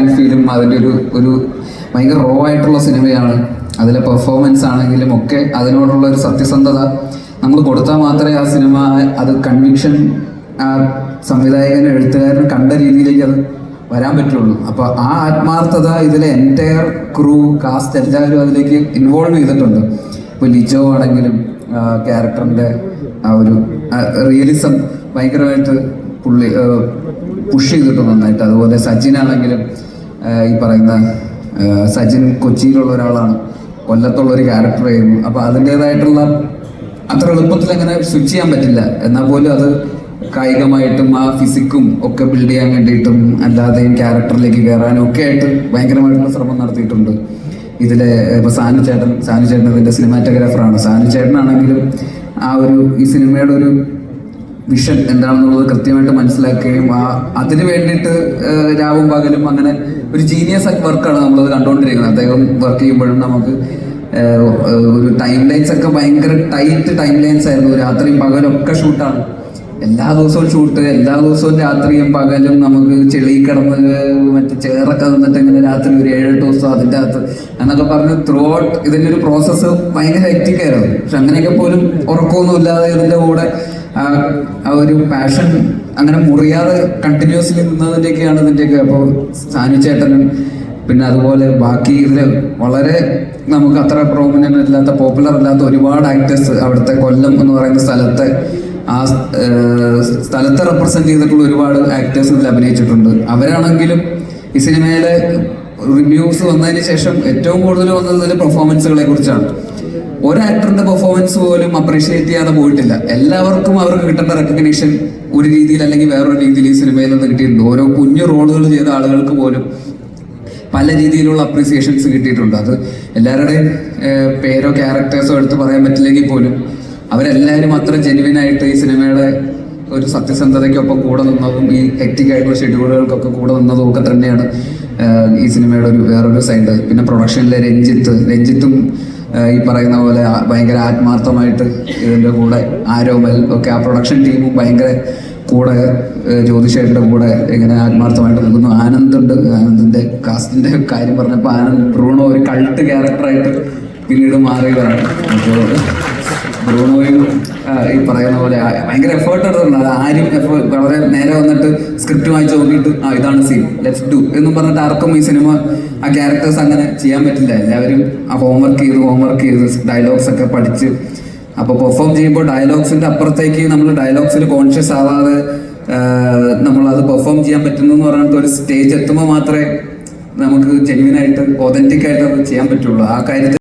And ഫീലും അതിന്റെ ഒരു ഒരു ഭയങ്കര റോ ആയിട്ടുള്ള സിനിമയാണ്. അതിലെ പെർഫോമൻസ് ആണെങ്കിലും ഒക്കെ അതിനോടുള്ള ഒരു സത്യസന്ധത നമ്മൾ കൊടുത്താൽ മാത്രമേ ആ സിനിമ അത് കൺവിക്ഷൻ ആ സംവിധായകനും എഴുത്തുകാരനും കണ്ട രീതിയിലേക്ക് അത് വരാൻ പറ്റുള്ളൂ. അപ്പോൾ ആ ആത്മാർത്ഥത ഇതിലെ എന്റയർ ക്രൂ കാസ്റ്റ് എല്ലാവരും അതിലേക്ക് ഇൻവോൾവ് ചെയ്തിട്ടുണ്ട്. ഇപ്പോൾ ലിജോ ആണെങ്കിലും ക്യാരക്ടറിന്റെ ആ ഒരു റിയലിസം ഭയങ്കരമായിട്ട് പുള്ളി പുഷ് ചെയ്തിട്ടുണ്ട് നന്നായിട്ട്. അതുപോലെ സച്ചിൻ ആണെങ്കിലും ഈ പറയുന്ന സച്ചിൻ കൊച്ചിയിലുള്ള ഒരാളാണ്. കൊല്ലത്തുള്ള ഒരു ക്യാരക്ടർ ചെയ്യുന്നു അപ്പോൾ അതിന്റെതായിട്ടുള്ള അത്ര എളുപ്പത്തിൽ അങ്ങനെ സ്വിച്ച് ചെയ്യാൻ പറ്റില്ല. എന്നാൽ പോലും അത് കായികമായിട്ടും ആ ഫിസിക്കും ഒക്കെ ബിൽഡ് ചെയ്യാൻ വേണ്ടിയിട്ടും അല്ലാതെയും ക്യാരക്ടറിലേക്ക് കയറാനും ഒക്കെ ആയിട്ട് ഭയങ്കരമായിട്ടുള്ള ശ്രമം നടത്തിയിട്ടുണ്ട്. ഇതിലെ ഇപ്പോൾ സാനു ചേട്ടൻ സാനു ചേട്ടൻ ഇതിന്റെ സിനിമാറ്റോഗ്രാഫറാണ് സാനു ചേട്ടനാണെങ്കിലും ആ ഒരു ഈ സിനിമയുടെ ഒരു വിഷൻ എന്താണെന്നുള്ളത് കൃത്യമായിട്ട് മനസ്സിലാക്കുകയും ആ അതിന് വേണ്ടിയിട്ട് രാവും പകലും അങ്ങനെ ഒരു ജീനിയസ് വർക്കാണ് നമ്മളത് കണ്ടുകൊണ്ടിരിക്കുന്നത് അദ്ദേഹം വർക്ക് ചെയ്യുമ്പോഴും നമുക്ക് ഒരു ടൈം ലൈൻസ് ഒക്കെ ഭയങ്കര ടൈറ്റ് ടൈം ലൈൻസ് ആയിരുന്നു. രാത്രിയും പകലും ഒക്കെ ഷൂട്ടാണ് എല്ലാ ദിവസവും ഷൂട്ട് എല്ലാ ദിവസവും രാത്രിയും പകലും നമുക്ക് ചെളി കിടന്ന് മറ്റേ ചേറൊക്കെ നിന്നിട്ട് ഇങ്ങനെ രാത്രി ഒരു ഏഴെട്ട് ദിവസം അതിന്റെ അകത്ത് എന്നൊക്കെ പറഞ്ഞ് ത്രൂ ഔട്ട് ഇതിന്റെ ഒരു പ്രോസസ്സ് ഭയങ്കര ഹെറ്റിക്കായിരുന്നു പക്ഷെ അങ്ങനെയൊക്കെ പോലും ഉറക്കമൊന്നും ഇല്ലാതെ ഇതിന്റെ കൂടെ ആ ഒരു പാഷൻ അങ്ങനെ മുറിയാതെ കണ്ടിന്യൂസ്ലി നിന്നതിന്റെയൊക്കെയാണ് ഇതിന്റെയൊക്കെ അപ്പോൾ സാനു ചേട്ടനും പിന്നെ അതുപോലെ ബാക്കി ഇതിൽ വളരെ നമുക്ക് അത്ര പ്രോമിനന്റ് അല്ലാത്ത പോപ്പുലർ അല്ലാത്ത ഒരുപാട് ആക്ടേഴ്സ് അവിടുത്തെ കൊല്ലം എന്ന് പറയുന്ന സ്ഥലത്തെ ആ സ്ഥലത്തെ റെപ്രസെന്റ് ചെയ്തിട്ടുള്ള ഒരുപാട് ആക്ടേഴ്സ് ഇതിൽ അഭിനയിച്ചിട്ടുണ്ട്. അവരാണെങ്കിലും ഈ സിനിമയിലെ റിവ്യൂസ് വന്നതിന് ശേഷം ഏറ്റവും കൂടുതൽ വന്നത് ഇതിലെ പെർഫോമൻസുകളെ കുറിച്ചാണ്. ഒരു ആക്ടറിന്റെ പെർഫോമൻസ് പോലും അപ്രീഷിയേറ്റ് ചെയ്യാതെ പോയിട്ടില്ല. എല്ലാവർക്കും അവർക്ക് കിട്ടേണ്ട റെക്കഗ്നീഷൻ ഒരു രീതിയിൽ അല്ലെങ്കിൽ വേറൊരു രീതിയിൽ ഈ സിനിമയിൽ നിന്ന് കിട്ടിയിട്ടുണ്ട്. ഓരോ കുഞ്ഞു റോളുകൾ ചെയ്ത ആളുകൾക്ക് പോലും പല രീതിയിലുള്ള അപ്രീസിയേഷൻസ് കിട്ടിയിട്ടുണ്ട്. അത് എല്ലാവരുടെയും പേരോ ക്യാരക്ടേഴ്സോ എടുത്ത് പറയാൻ പറ്റില്ലെങ്കിൽ പോലും അവരെല്ലാവരും അത്ര ജെനുവിൻ ആയിട്ട് ഈ സിനിമയുടെ ഒരു സത്യസന്ധതയ്ക്കൊപ്പം കൂടെ നിന്നതും ഈ ഹെക്റ്റിക്കായിട്ടുള്ള ഷെഡ്യൂളുകൾക്കൊക്കെ കൂടെ നിന്നതും ഒക്കെ തന്നെയാണ് ഈ സിനിമയുടെ ഒരു വേറൊരു സൈഡ് പിന്നെ പ്രൊഡക്ഷനിലെ രഞ്ജിത്ത് രഞ്ജിത്തും ഈ പറയുന്ന പോലെ ഭയങ്കര ആത്മാർത്ഥമായിട്ട് ഇതിന്റെ കൂടെ ആരോമൽ ഒക്കെ ആ പ്രൊഡക്ഷൻ ടീമും ഭയങ്കര കൂടെ ജ്യോതിഷേട്ടന്റെ കൂടെ ഇങ്ങനെ ആത്മാർത്ഥമായിട്ട് നിൽക്കുന്നു. ആനന്ദുണ്ട്. ആനന്ദിന്റെ കാസ്റ്റിന്റെ കാര്യം പറഞ്ഞപ്പോൾ ആനന്ദ് ബ്രൂണോ ഒരു കൾട്ട് ക്യാരക്ടറായിട്ട് പിന്നീട് മാറിയതാണ് ബ്രൂണോയും ഈ പറയുന്ന പോലെ ഭയങ്കര എഫേർട്ട് എടുത്തിട്ടുണ്ട്. അത് ആരും വളരെ നേരെ വന്നിട്ട് സ്ക്രിപ്റ്റ് വായിച്ച് നോക്കിയിട്ട് ആ ഇതാണ് സീൻ ലെറ്റ്സ് ഡു എന്ന് പറഞ്ഞിട്ട് ആർക്കും ഈ സിനിമ ആ ക്യാരക്ടേഴ്സ് അങ്ങനെ ചെയ്യാൻ പറ്റില്ല. എല്ലാവരും ആ ഹോംവർക്ക് ചെയ്ത് ഹോംവർക്ക് ചെയ്ത് ഡയലോഗ്സ് ഒക്കെ പഠിച്ച് അപ്പോൾ പെർഫോം ചെയ്യുമ്പോൾ ഡയലോഗ്സിന്റെ അപ്പുറത്തേക്ക് നമ്മൾ ഡയലോഗ്സിൽ കോൺഷ്യസ് ആവാതെ നമ്മൾ അത് പെർഫോം ചെയ്യാൻ പറ്റുന്നു എന്ന് പറഞ്ഞിട്ട് ഒരു സ്റ്റേജ് എത്തുമ്പോൾ മാത്രമേ നമുക്ക് ജെന്യൂൻ ആയിട്ട് ഒതന്റിക് ആയിട്ട് അത് ചെയ്യാൻ പറ്റുള്ളൂ. ആ കാര്യത്തിൽ